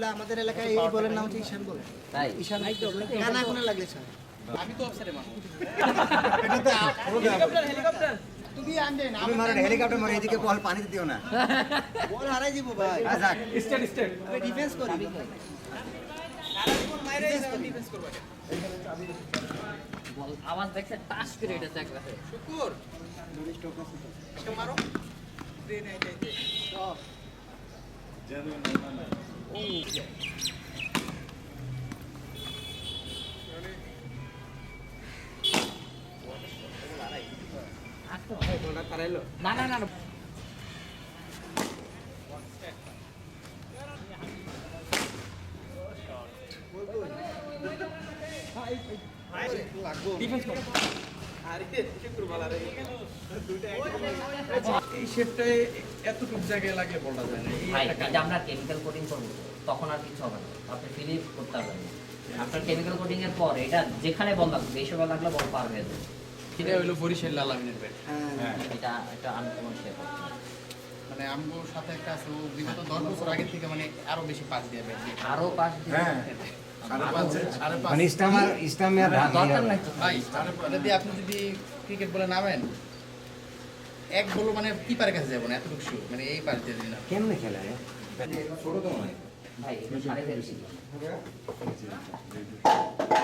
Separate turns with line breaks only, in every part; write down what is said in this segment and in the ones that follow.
এগুলা আমাদের এলাকায় এই বলের নাম হচ্ছে ঈশান বল।
তাই?
ঈশান কানা কোনে লাগলে স্যার
আমি তো অফিসারে মারবো।
তুমি আনবে না
তুমি মারো হেলিকপ্টার মারো এদিকে বল পানি দিও না।
বল হারাই দিব ভাই।
যাক।
State state.
আমি ডিফেন্স করি।
বল আওয়াজ দেখছে টাস করে এটা একবারে
শুকুর। একটা মারো। দে দে দে দে।
না না। না না।
ডিফেন্স এই শেপটা এতটুকু জায়গায় লাগলে বলা যায় না। এই
ভাই
একটা
এটা আমরা কেমিক্যাল কোটিং করব তখন আর কিছু হবে না। আপনি ফিলিপ করতে পারবেন না। আপনার কেমিক্যাল কোটিং এর পর এটা যেখানে বল লাগবে বেশি বল লাগলে বল পার হয়ে যাবে।
এটা হলো বরিশাল লালামিনের ব্যাট
এটা এটা আনকমন শেপ
মানে আমগোর সাথে একটা আছে বিগত দশ বছর আগে থেকে মানে আরও বেশি পাস দিয়ে ব্যাট দিয়ে
আরও পাঁচ দিন
হ্যাঁ
সাড়ে পাঁচ সাড়ে পাঁচ
মানে
দরকার নাই
ভাই এটা আপনি যদি ক্রিকেট বলে নামেন এক বল মানে কিপারের কাছে যাব না এতটুকু শুট মানে এই পাস দিয়ে দিন
কেমনে খেলা ছোট তো নয়
ভাই সাড়ে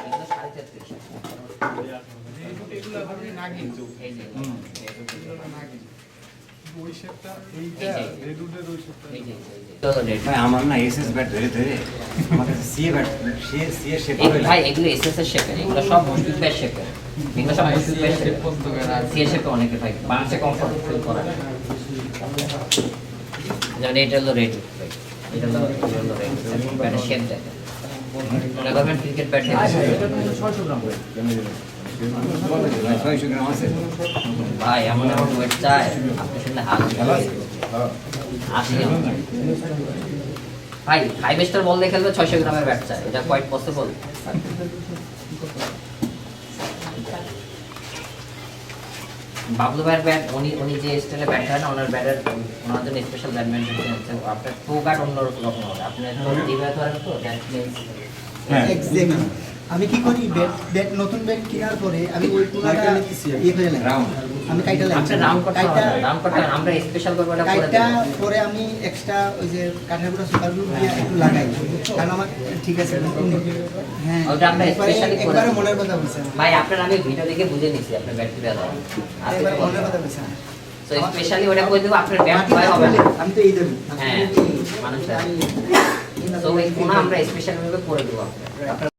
এগুলো সাড়ে তেত্রিশ।
এগুলো ভাবি নাগিন।
এই যে
আমার না এসএস ব্যাট ধরে ধরে। আমার কাছে CA bat C C shape
ভাই এগুলো এসএস এর শেপের এগুলো সব মুশফিক এর। শেপের এগুলো সব মুশফিক এর। শেপের সি শেপে অনেকে ভাই বাংলাদেশে কমফর্ট ফিল করে। যেমন এটা হলো রেড এটা হলো রেড ব্যাটের শেপ দেখেন। মনে করবেন ক্রিকেট ব্যাট ছয়শো গ্রাম করে।
ছয়শো গ্রাম আছে
ভাই এমন এমন ওয়েট চায় আপনি শুনলে হাল আসি ভাই ফাইভ স্টার বল দিয়ে খেলবে ছয়শো গ্রামের ব্যাট চায় এটা কোয়াইট পসিবল বাবলু ভাইয়ের ব্যাট উনি উনি যে স্টাইলে ব্যাট হয় না ওনার ব্যাটের ওনার জন্য স্পেশাল ব্যাডমিন্টন আপনার টু গার্ড অন্য রকম হবে। আপনি তো দিবে ধরেন তো দ্যাট মিনস
হ্যাঁ।
এক্স্যাক্টলি আমি কি করি? ব্যাট ব্যাট নতুন ব্যাট কেনার পরে আমি ওই পুরাটা ইয়ে করে লাই। আমি কাইটা লাই।
আপনি রাউন্ড করতে
কাইটা
রাউন্ড করতে আমরা স্পেশাল করব এটা করে
কাইটা পরে আমি এক্সট্রা ওই যে কাঠের গুঁড়া সুপার গ্লু দিয়ে একটু লাগাই। কারণ আমার ঠিক আছে হ্যাঁ।
ওটা আমরা
একবারে-
specially করে
একবারে মনের কথা বলছেন
ভাই আপনার আমি ভিডিও দেখে বুঝে নিছি আপনার ব্যাট ফিরে দাও
একবারে মনের কথা বলছেন
তো স্পেশালি ওটা করে দেবো আপনার ব্যাট ভয় হবে না।
আমি তো এই দেবো।
হ্যাঁ, মানুষ
আমি
তো এই কোনা আমরা স্পেশাল ভাবে করে দেবো। আপনার